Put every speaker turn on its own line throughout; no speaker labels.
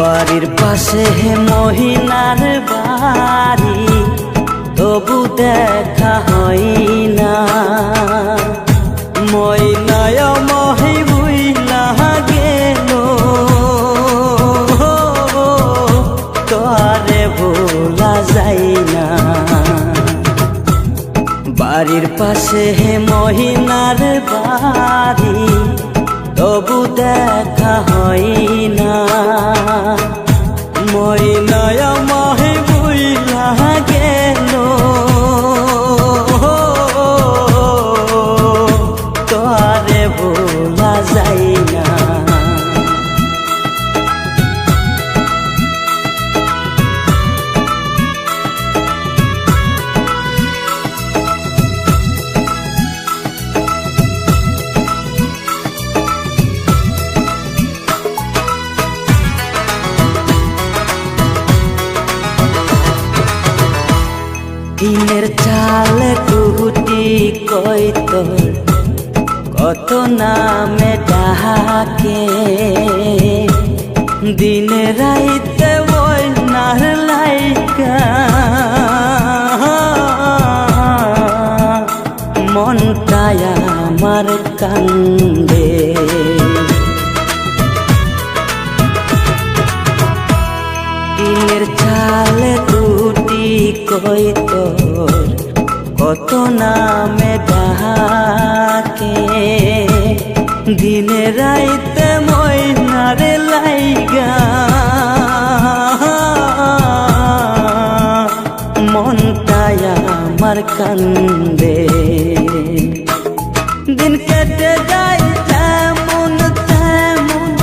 বাড়ির পাশে হে মহিনার বাড়ি, তবু দেখা হয় না। ময়নায় মহি বুইলা গেল। তোরে ভোলা যাই না। বাড়ির পাশে হে মহিনার বাড়ি তবু দেখা হয় না। মই নয় মহে বুইলা গেল। তোরে ভোলা যাই না। দিনের চাল কুহুটি কই কত নামে ডাকে দিনে রাইতে ওই নার লাইকা। মনটায় আমার কান্দে। দিনের চালে কই তোর? কত নামে ডাকে। দিনে রাইতে ময়নারে লাইগা। মনটায় আমার কান্দে। দিন কেটে যায় যেমন তেমন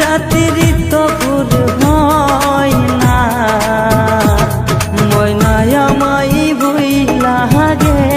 রাত্রি তো ভোর বইলা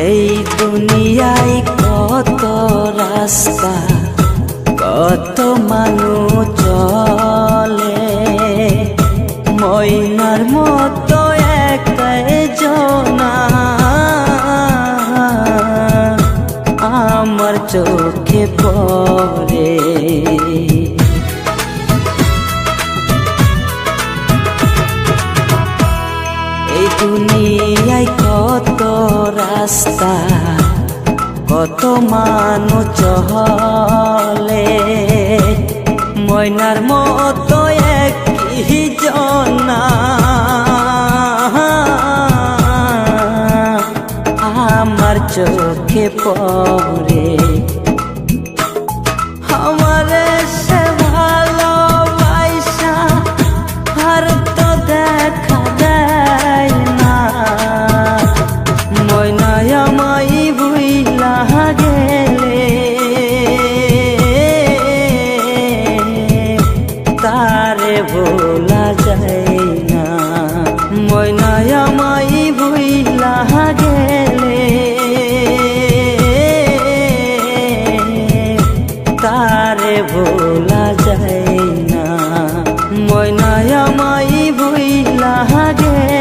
এই দুনিয়ায় কত রাস্তা কত মানুষ চলে। ময়নার মতো একাই জনা রাস্তা কত মানুষ চলে। ময়নার মতো একই জনা। আমার চোখে পড়ে। আমারে আমাই ভুইলা গেলে। তারে ভোলা যায় না। ময়না আমাই ভুইলা গেলে।